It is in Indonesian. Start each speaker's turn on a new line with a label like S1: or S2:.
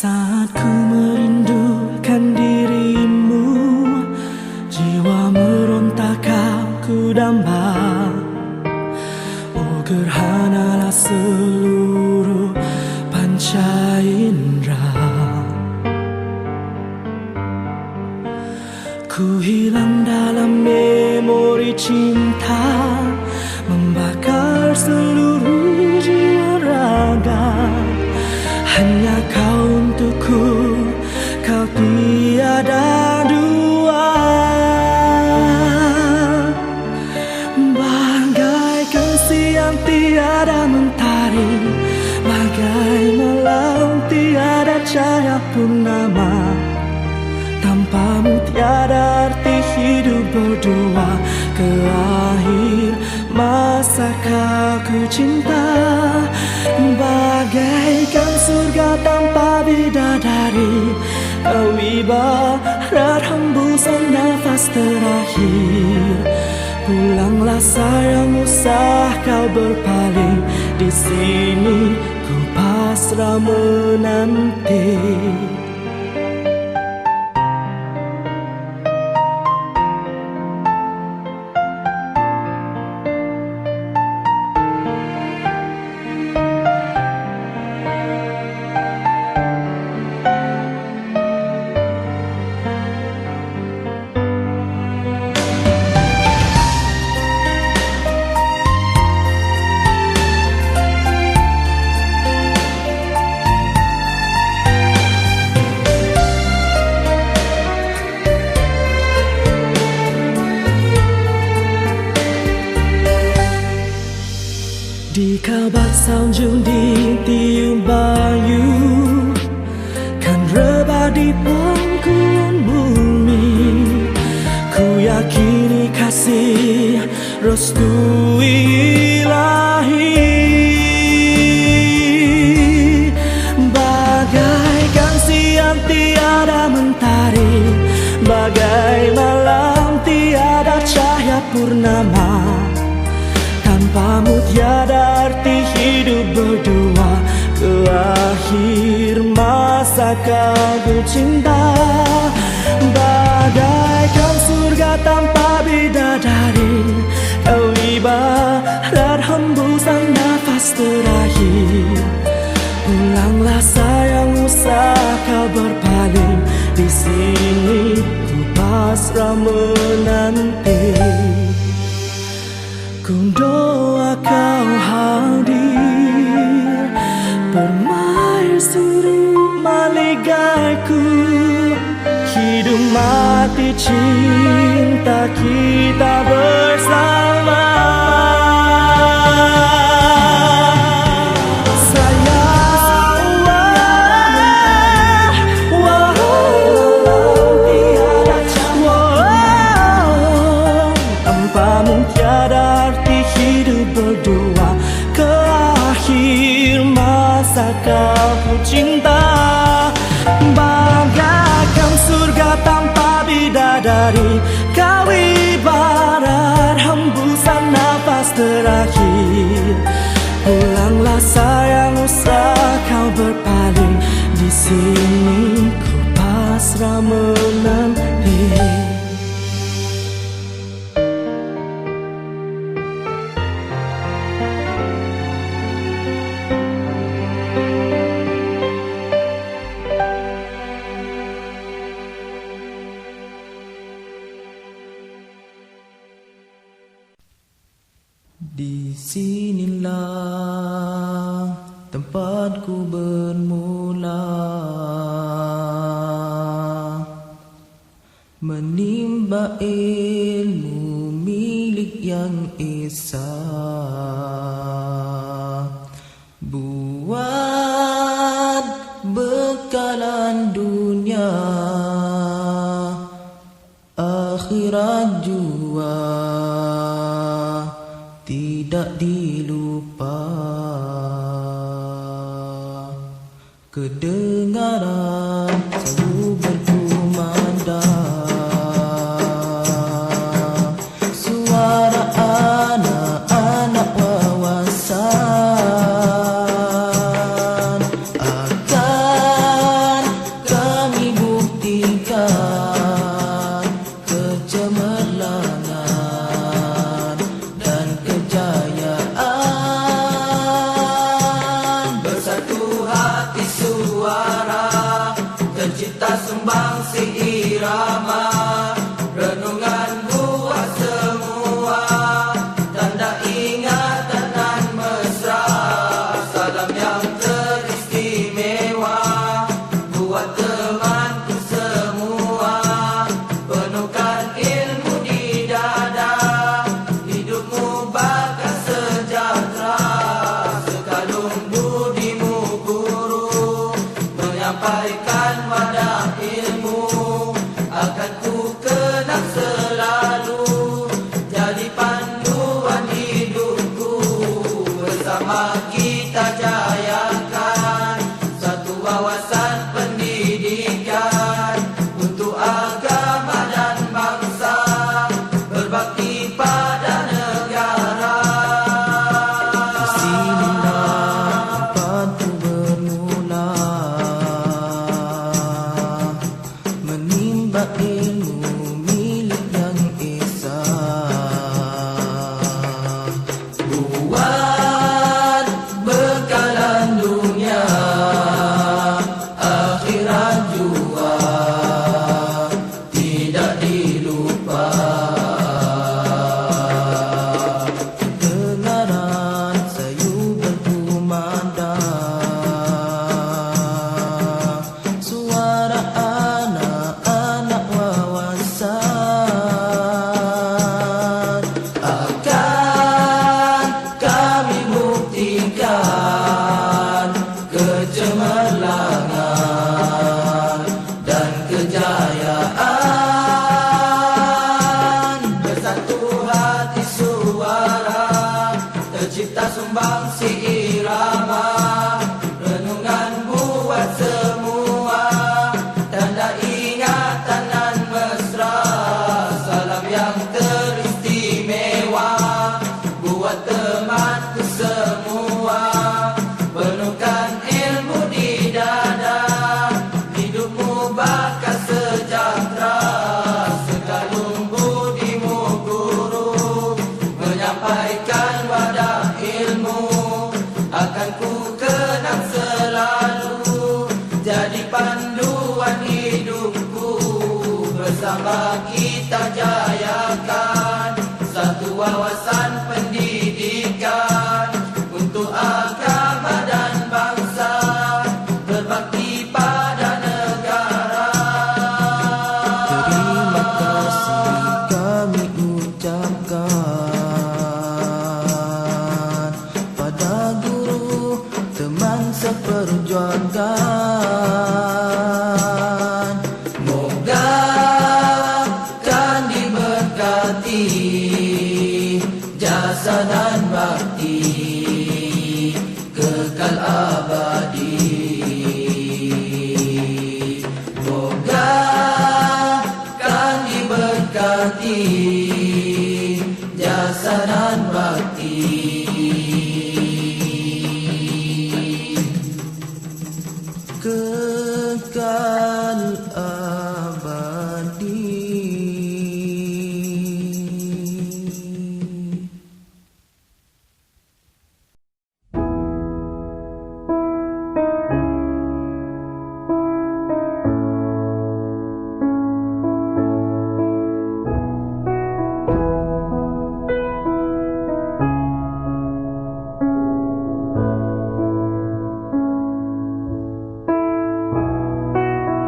S1: Saat ku merindukan dirimu Jiwa meronta kau kudamba Oger hanalah seluruh panca indera Ku hilang dalam memori cinta berdua Ke akhir masa ku cinta? Bagaikan surga tanpa bidadari Kau ibarat hembusan nafas terakhir. Pulanglah sayang usah kau berpaling. Di sini ku pasrah menanti kabat salju di tiup bayu Kan rebah di pangkuan bumi. Ku yakini kasih restu ilahi. Bagaikan siang tiada mentari Bagai malam tiada cahaya purnama Tanpamu tiada arti hidup berdua. Ke akhir masa kau cinta. Bagaikan surga tanpa bidadari. Kau ibarat hembusan nafas terakhir. Pulanglah sayang usah kau berpaling. Di sini ku pasrah menanti Doa kau hadir. Permaisuri maligaiku. Hidup mati cinta kita bersama bidadari
S2: sinilah tempatku bermula. Menimba ilmu But Rambam Sigi Rambam Bersama kita jayakan hasanan bakti kekal abadi